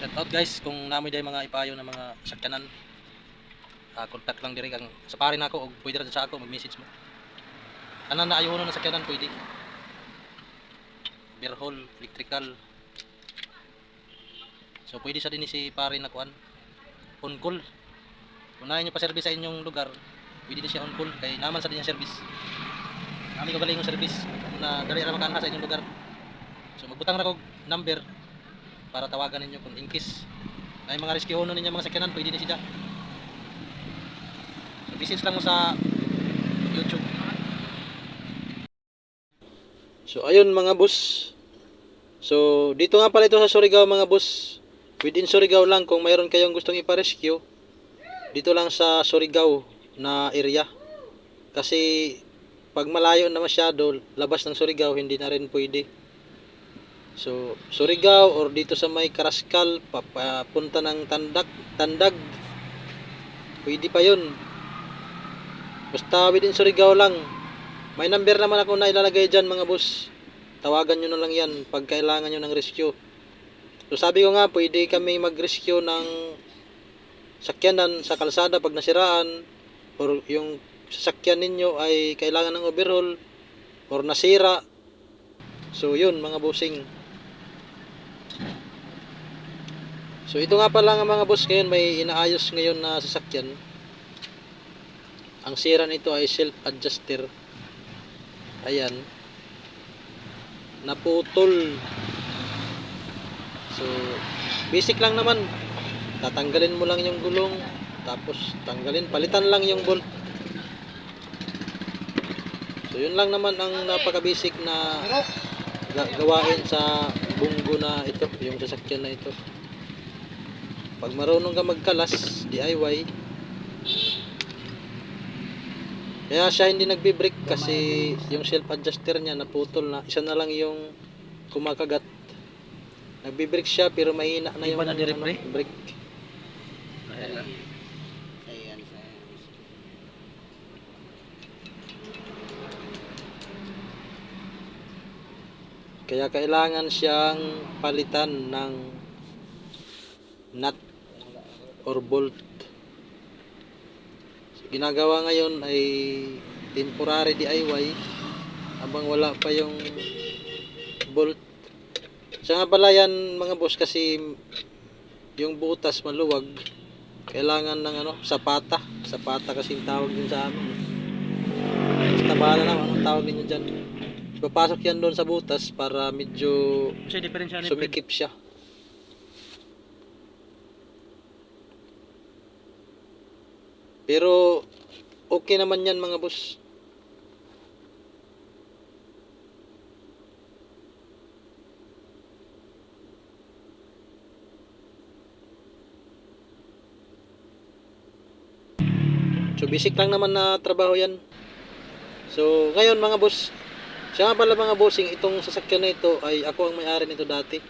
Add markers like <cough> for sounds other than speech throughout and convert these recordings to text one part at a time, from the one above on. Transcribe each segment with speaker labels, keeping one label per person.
Speaker 1: Shout out guys kung namoy day mga ipayo ng mga sakyanan. Ah, contact lang diri kang sa pare na ako og pwede ra sa ako mag-message mo. Tanan na ayo na sakyanan pwede. Beer hall, electrical. So pwede sa din si pare na kuan. On call. Kung nahin nyo pa service sa inyong lugar, pwede din siya on call kay naman sa din service. Kami ko galing yung service na dali ra makanha sa inyong lugar. So magbutang na kog number para tawagan ninyo kung in case ay mga rescue ninyo mga sakyanan pwede na siya. So visit lang sa youtube. So ayun mga boss. So dito nga pala ito sa Surigao mga boss. Within Surigao lang kung mayroon kayong gustong ipa-rescue dito lang sa Surigao na area. Kasi pag malayo na masyado labas ng Surigao hindi na rin pwede So, Surigao or dito sa may Karaskal, papunta ng Tandag, Tandag. Pwede pa 'yun. Basta within Surigao lang. May number naman ako na ilalagay diyan mga boss. Tawagan nyo na lang 'yan pag kailangan nyo ng rescue. So sabi ko nga, pwede kami mag-rescue ng sakyanan sa kalsada pag nasiraan or yung sasakyan ninyo ay kailangan ng overhaul or nasira. So yun mga bossing. So ito nga pala nga mga boss ngayon may inaayos ngayon na sasakyan. Ang sira nito ay self adjuster. Ayan. Naputol. So basic lang naman. Tatanggalin mo lang yung gulong tapos tanggalin palitan lang yung bolt. So yun lang naman ang napaka basic na ga- gawain sa bunggo na ito, yung sasakyan na ito. Pag marunong ka magkalas, DIY. Kaya siya hindi nagbi-brake kasi yung self adjuster niya naputol na. Isa na lang yung kumakagat. Nagbi-brake siya pero mahina na yung
Speaker 2: na
Speaker 1: ano,
Speaker 2: pre?
Speaker 1: brake.
Speaker 2: Ayan.
Speaker 1: Kaya kailangan siyang palitan ng nut or bolt. So, ginagawa ngayon ay temporary DIY habang wala pa yung bolt. Siya nga pala yan mga boss kasi yung butas maluwag kailangan ng ano sapata sapata kasi tawag din sa amin basta bahala na anong tawag ninyo dyan papasok yan doon sa butas para medyo sumikip siya. Pero okay naman yan mga boss. So basic lang naman na trabaho yan. So ngayon mga boss, siya nga pala mga bossing, itong sasakyan na ito ay ako ang may-ari nito dati.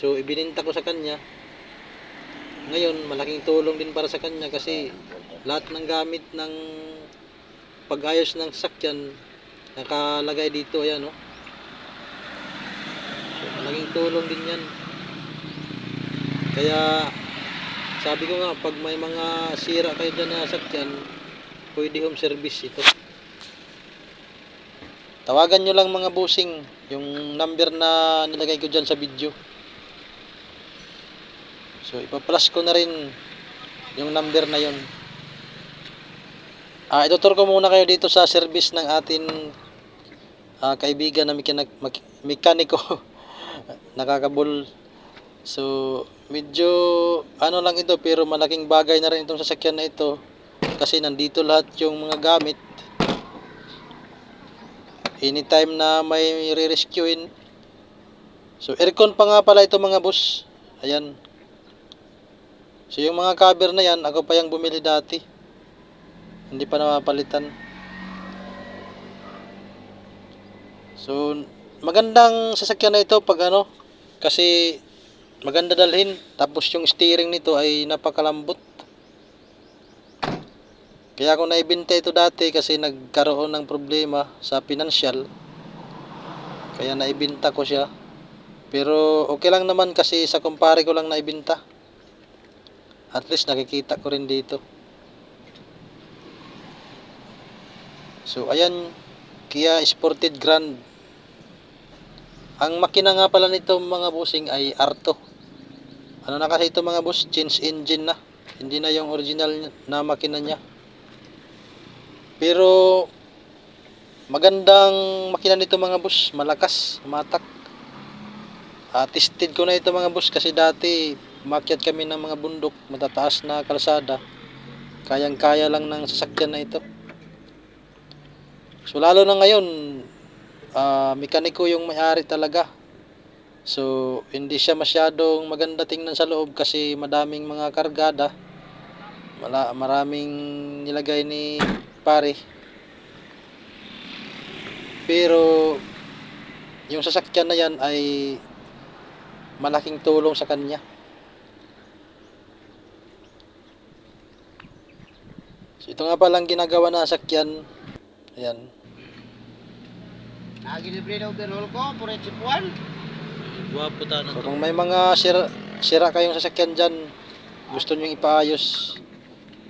Speaker 1: So ibininta ko sa kanya. Ngayon, malaking tulong din para sa kanya kasi lahat ng gamit ng pag-ayos ng sasakyan nakalagay dito, ayan no. So, malaking tulong din yan. Kaya sabi ko nga, pag may mga sira kayo dyan na sasakyan, pwede home service ito. Tawagan nyo lang mga busing yung number na nilagay ko dyan sa video. So ipa-plus ko na rin yung number na yon. Ah, itutur ko muna kayo dito sa service ng atin ah, kaibigan na mekaniko <laughs> nakakabul. So medyo ano lang ito pero malaking bagay na rin itong sasakyan na ito kasi nandito lahat yung mga gamit anytime na may re-rescuein. So aircon pa nga pala ito mga boss. Ayan. So yung mga cover na yan, ako pa yung bumili dati. Hindi pa napapalitan. So magandang sasakyan na ito pag ano kasi maganda dalhin tapos yung steering nito ay napakalambot. Kaya ako naibenta ito dati kasi nagkaroon ng problema sa financial. Kaya naibenta ko siya. Pero okay lang naman kasi sa kumpare ko lang naibenta. At least nakikita ko rin dito. So ayan, Kia Sported Grand. Ang makina nga pala nito mga bossing ay Arto. Ano na kasi ito mga boss, change engine na. Hindi na yung original na makina niya. Pero magandang makina nito mga boss, malakas, matak. Ah, tested ko na ito mga boss kasi dati makyat kami ng mga bundok, matataas na kalsada. Kayang-kaya lang ng sasakyan na ito. So lalo na ngayon, ah, mekaniko yung may-ari talaga. So hindi siya masyadong maganda tingnan sa loob kasi madaming mga kargada. Mala, maraming nilagay ni pare. Pero yung sasakyan na yan ay malaking tulong sa kanya. So ito nga palang ginagawa na sasakyan. Ayan.
Speaker 3: Nagilibre na overhaul ko, puro chipuan.
Speaker 2: Guwapo ta na
Speaker 1: So kung may mga sira, sira kayong sasakyan dyan, gusto nyo ipaayos,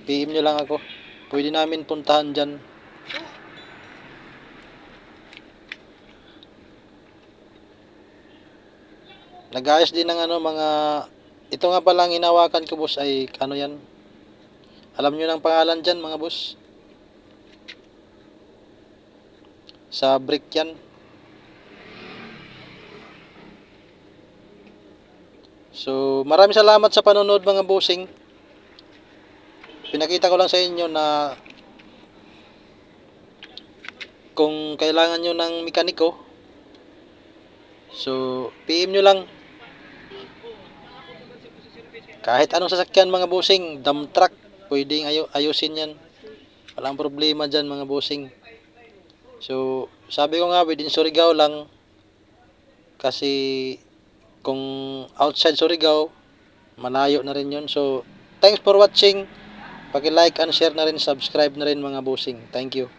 Speaker 1: PM nyo lang ako. Pwede namin puntahan dyan. Nag-ayos din ng ano mga ito nga palang hinawakan ko boss ay ano yan alam nyo ng pangalan dyan mga boss sa brick yan So, maraming salamat sa panonood mga bossing. Pinakita ko lang sa inyo na kung kailangan nyo ng mekaniko, so, PM nyo lang. Kahit anong sasakyan mga bossing, dump truck, pwedeng ayusin yan. Walang problema dyan mga bossing. So, sabi ko nga, within Surigao lang, kasi kung outside Surigao, malayo na rin yun. So, thanks for watching. Paki-like and share na rin, subscribe na rin mga bossing. Thank you.